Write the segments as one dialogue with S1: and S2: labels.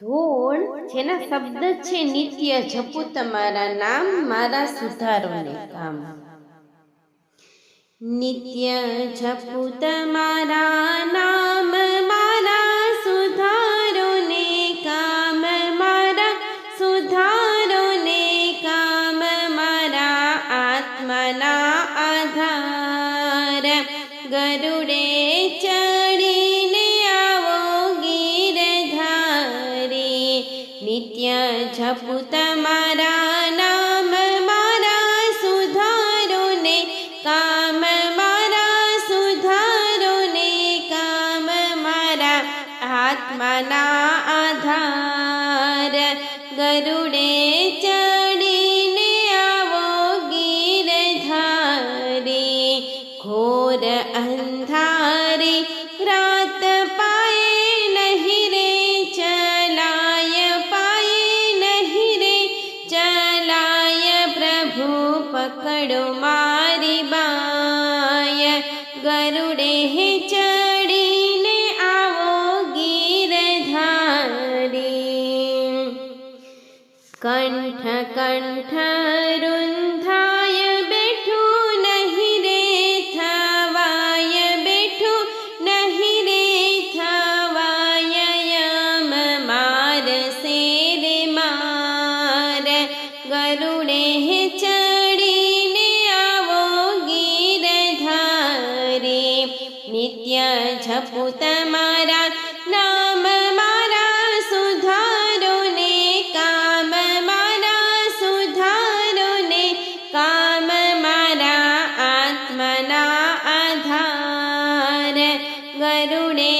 S1: ધૂળ જેના શબ્દ છે નિત્ય જપુ તમારા નામ મારા સુધારોને કામ. નિત્ય જપુ તમારા નામ મારા સુધારોને કામ. મારા સુધારોને કામ મારા આત્માના આધાર. ગરુડે ચડીને નિત્ય જપું તમારા નામ મારા સુધારોને કામ મારા સુધારોને કામ મારા આત્માના આધાર ગરુડે ચડીને પકડો મારી બાય, ગરુડે ચડીને આવો ગીરધારી કંઠ કંઠ રૂંધાય બેઠું નહીં રે થવાય, બેઠું નહીં રે થવાય, યમ માર શેર માર. ગરુડે ચડીને નિત્ય જપુ તમારા નામ મારા સુધારો ને કામ મારા સુધારો ને કામ મારા આત્મના આધાર ગરુડે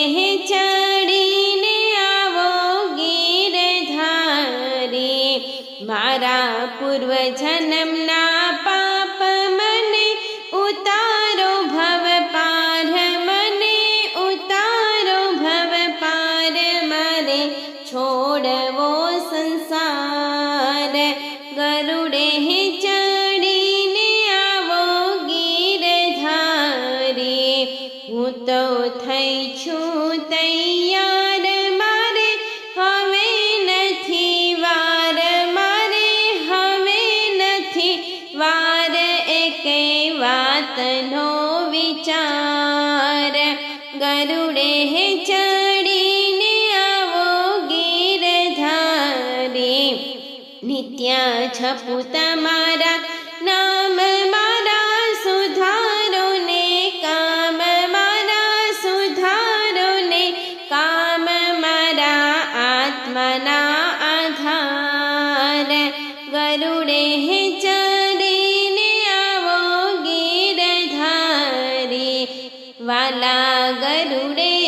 S1: ચડીને આવો ગીર ધારી મારા પૂર્વ જન્મના છું તૈયાર મારે હવે નથી વાર, મારે હવે નથી વાર, એકે વાતનો વિચાર. ગરુડે ચડીને આવો ગીરધારી. નિત્યા છપુ તમારા નામ વાલા ગરુડે